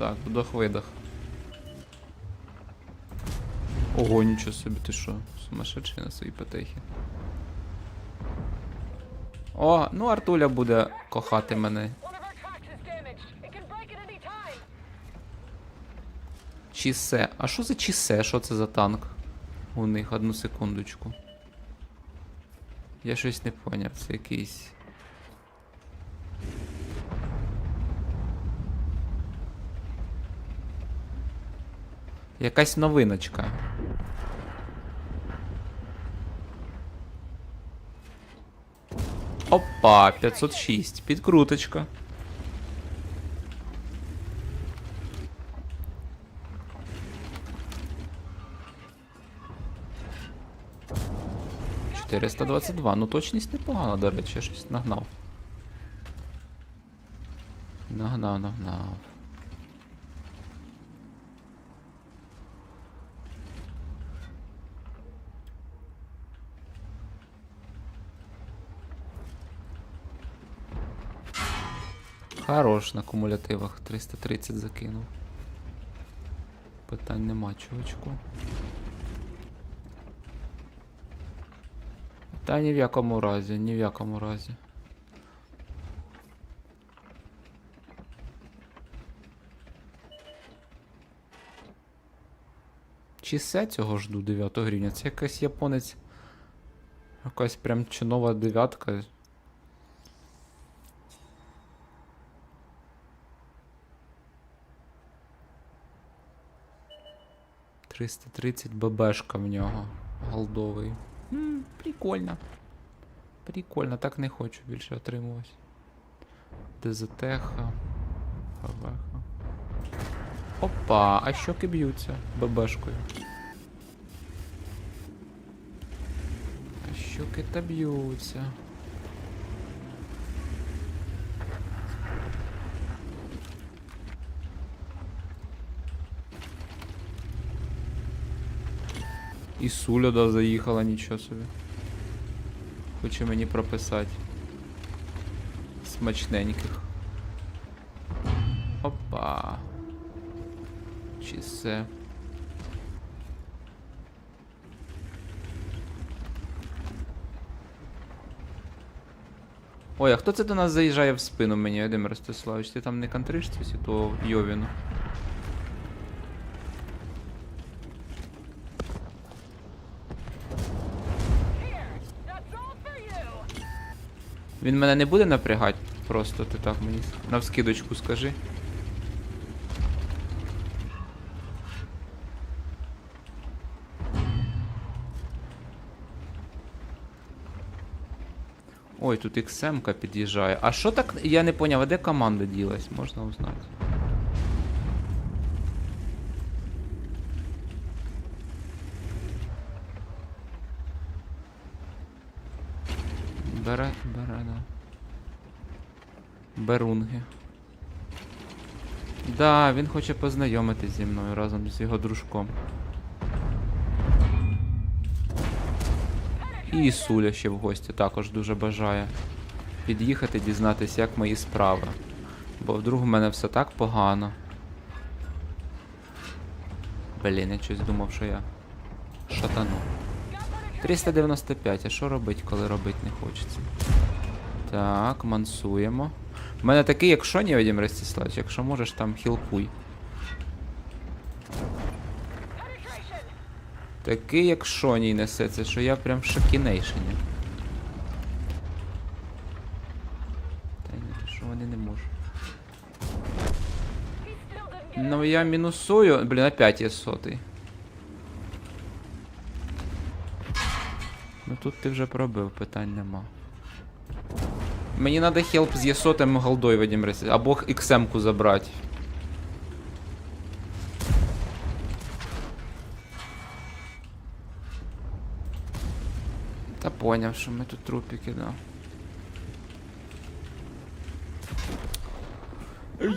Так, вдох-видох. Ого, нічого собі, ти що? Сумасшедший на свої потехи. О, ну Артуля буде кохати мене. One of our tracks is damaged. It can break at any time. Чісе. А що за чісе? Що це за танк? У них одну секундочку. Я щось не поняв, це якийсь. Якась новиночка. Опа, 506. Підкруточка. — 422. Ну точність непогана, до речі, щось нагнав. Нагнав, нагнав. Хорош на кумулятивах. 330 закинув. Питань нема, чувачку. Та ні в якому разі, ні в якому разі. Чи все цього жду 9 гривня? Це якась японець. Якась прям чинова дев'ятка. Триста тридцять ББшка в нього. Голдовий. М, прикольно. Прикольно, так не хочу більше отримувати. ДЗТХ. ХВХ. Опа, а щоки б'ються ББшкою. А щоки та б'ються. І Суляда заїхала, нічого собі. Хоче мені прописати. Смачненьких. Опа. Чи все. Ой, а хто це до нас заїжджає в спину мені, Едим Ростиславович? Ти там не контриш цю то Йовіну? Він мене не буде напрягати? Просто ти так мені навскидочку скажи. Ой, тут XM-ка під'їжджає. А що так. Я не поняв, а де команда ділась? Можна узнати. Бере, бере, да. Берунги. Да, він хоче познайомитись зі мною разом з його дружком. І Ісуля ще в гості також дуже бажає під'їхати, дізнатися, як мої справи. Бо вдруг в мене все так погано. Блін, я щось думав, що я шатану. 395, а що робить, коли робити не хочеться? Так, мансуємо. У мене такий, як Шоні, Вадим Ростиславович, якщо можеш, там. Penetration. Такий, як Шоні несеться, що я прям в шокінейшені. Та ні, що вони не можуть. Ну я мінусую. Блін, опять є сотий. Ну тут ти вже пробив, питань нема. Мені треба хелп з єсотим голдой, Росі. Або XM-ку забрати. Та поняв, що ми тут трупики, да.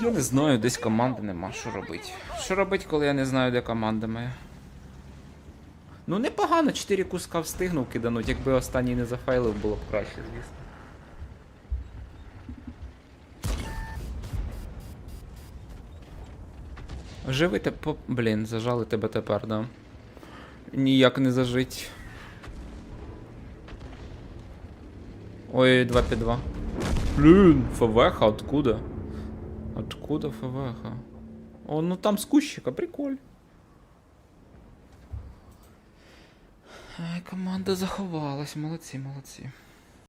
Я не знаю, десь команди нема, що робити. Що робити, коли я не знаю, де команда моя? Ну непогано, 4 куска встигнув кидануть, якби останній не зафайлив, було б краще, звісно. Живити по. Блін, зажали тебе тепер, да. Ніяк не зажить. Ой, 2 під 2. Блін, ФВХ, откуда? Откуда ФВХ? О, ну там з кущика, приколь. Команда заховалась, молодці, молодці.